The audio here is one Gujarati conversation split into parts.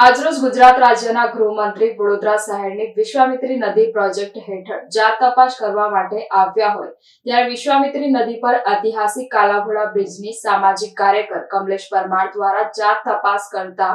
આજરોજ ગુજરાત રાજ્યના ગૃહમંત્રી વડોદરા શહેરની વિશ્વામિત્રી નદી પ્રોજેક્ટ હેઠળ જાત તપાસ કરવા માટે આવ્યા હોય, ત્યારે વિશ્વામિત્રી નદી પર ઐતિહાસિક કાલાઘોડા બ્રિજની સામાજિક કાર્યકર કમલેશ પરમાર દ્વારા જાત તપાસ કરતા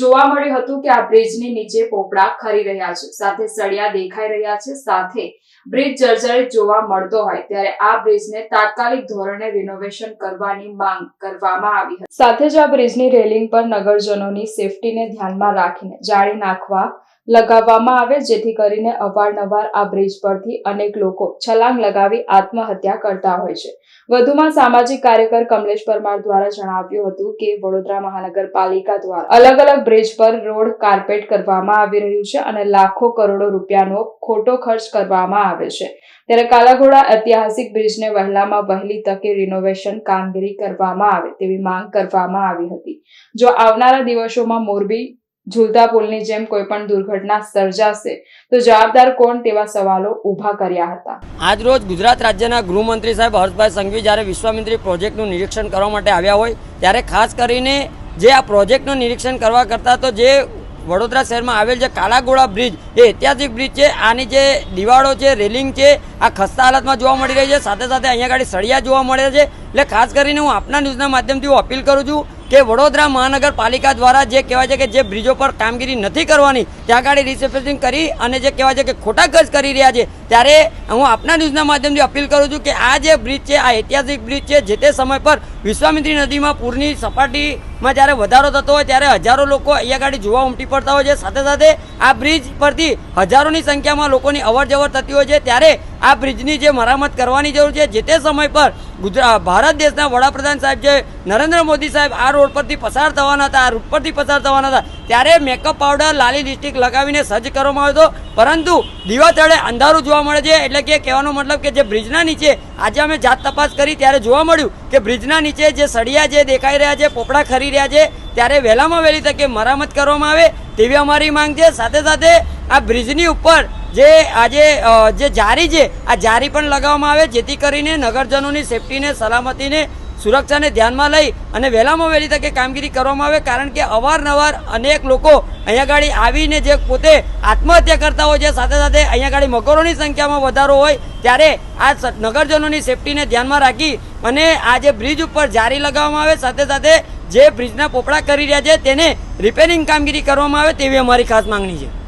જોવા મળ્યું હતું કે આ બ્રિજની નીચે પોપડા ખરી રહ્યા છે. સાથે સળિયા દેખાઈ રહ્યા છે. સાથે બ્રિજ જર્જરિત જોવા મળતો હોય ત્યારે આ બ્રિજને તાત્કાલિક ધોરણે રિનોવેશન કરવાની માંગ કરવામાં આવી હતી. સાથે જ આ બ્રિજની રેલિંગ પર નગરજનોની સેફટીને ધ્યાનમાં રાખીને જાળી નાખવા લગાવવામાં આવે, જેથી કરીને અવારનવાર આ બ્રિજ પરથી અનેક લોકો છલાંગ લગાવી આત્મહત્યા કરતા હોય છે. વધુમાં સામાજિક કાર્યકર કમલેશ પરમાર દ્વારા જણાવ્યું હતું કે, વડોદરા મહાનગરપાલિકા દ્વારા અલગ અલગ બ્રિજ પર રોડ કાર્પેટ કરવામાં આવી રહ્યું છે અને લાખો કરોડો રૂપિયાનો ખોટો ખર્ચ કરવામાં આવે છે. ત્યારે કાલાઘોડા ઐતિહાસિક બ્રિજને વહેલામાં વહેલી તકે રિનોવેશન કામગીરી કરવામાં આવે તેવી માંગ કરવામાં આવી હતી. જો આવનારા દિવસોમાં મોરબી ઝૂલતા પુલની જેમ કોઈ પણ દુર્ઘટના સર્જાશે, તો જવાબદાર કોણ તેવા સવાલો ઊભા કર્યા હતા? આજ રોજ ગુજરાત રાજ્યના ગૃહમંત્રી સાહેબ હર્ષભાઈ સંઘવી જ્યારે વિશ્વામિત્રી પ્રોજેક્ટનું નિરીક્ષણ કરવા માટે આવ્યા હોય, ત્યારે ખાસ કરીને જે આ પ્રોજેક્ટનું નિરીક્ષણ કરવા કરતાં તો જે વડોદરા શહેરમાં આવેલ જે કાળાગોળા બ્રિજ, એ ઐતિહાસિક બ્રિજ છે. આની જે દિવાળો છે, રેલિંગ છે, આ ખસ્તા હાલતમાં જોવા મળી રહી છે. સાથે સાથે અહીંયા આગળ સળિયા જોવા મળે છે. એટલે ખાસ કરીને હું આપના ન્યૂઝના માધ્યમથી હું અપીલ કરું છું કે વડોદરા મહાનગરપાલિકા દ્વારા જે કહેવાય છે કે જે બ્રિજો પર કામગીરી નથી કરવાની, ત્યાં આગળ રિસેપ્શન કરી અને જે કહેવાય છે કે ખોટા ખર્ચ કરી રહ્યા છે ત્યારે હું આપના ન્યૂઝના માધ્યમથી અપીલ કરું છું કે આ જે બ્રિજ છે, આ ઐતિહાસિક બ્રિજ છે, જે તે સમય પર વિશ્વામિત્રી નદીમાં પૂરની સપાટીમાં જ્યારે વધારો થતો હોય ત્યારે હજારો લોકો અહીંયા ગાડી જોવા ઉમટી પડતા હોય છે. સાથે સાથે આ બ્રિજ પરથી હજારોની સંખ્યામાં લોકોની અવર જવર થતી હોય છે. ત્યારે આ બ્રિજની જે મરામત કરવાની જરૂર છે, જે તે સમય પર ગુજરાત ભારત દેશના વડાપ્રધાન સાહેબ જે નરેન્દ્ર મોદી સાહેબ આ રોડ પરથી પસાર થવાના હતા, આ રૂટ પરથી પસાર થવાના હતા, ત્યારે મેકઅપ પાવડર લાલી લિપસ્ટિક લગાવીને સજ્જ કરવામાં આવ્યો હતો. પરંતુ દીવા તળે અંધારું જોવા મળે છે. એટલે કે કહેવાનો મતલબ કે જે બ્રિજના નીચે આજે અમે જાત તપાસ કરી ત્યારે જોવા મળ્યું કે બ્રિજના નીચે જે સળિયા જે દેખાઈ રહ્યા છે, પોપડા ખરી રહ્યા છે, ત્યારે વહેલામાં વહેલી તકે મરામત કરવામાં આવે તેવી અમારી માંગ છે. સાથે સાથે આ બ્રિજની ઉપર જે આજે જે જારી છે, આ જારી પણ લગાવવામાં આવે, જેથી કરીને નગરજનોની સેફટીને, સલામતીને સુરક્ષાને ધ્યાનમાં લઈ અને વહેલામાં વહેલી તકે કામગીરી કરવામાં આવે, કારણ કે અવારનવાર અનેક લોકો અહીંયા ગાડી આવીને જે પોતે આત્મહત્યા કરતા હોય છે, સાથે સાથે અહીંયા ગાડી મગરોની સંખ્યામાં વધારો હોય, ત્યારે આ નગરજનોની સેફટીને ધ્યાનમાં રાખી અને આ જે બ્રિજ ઉપર જારી લગાવવામાં આવે, સાથે સાથે જે બ્રિજના પોપડા કરી રહ્યા છે, તેને રિપેરિંગ કામગીરી કરવામાં આવે, તેવી અમારી ખાસ માંગણી છે.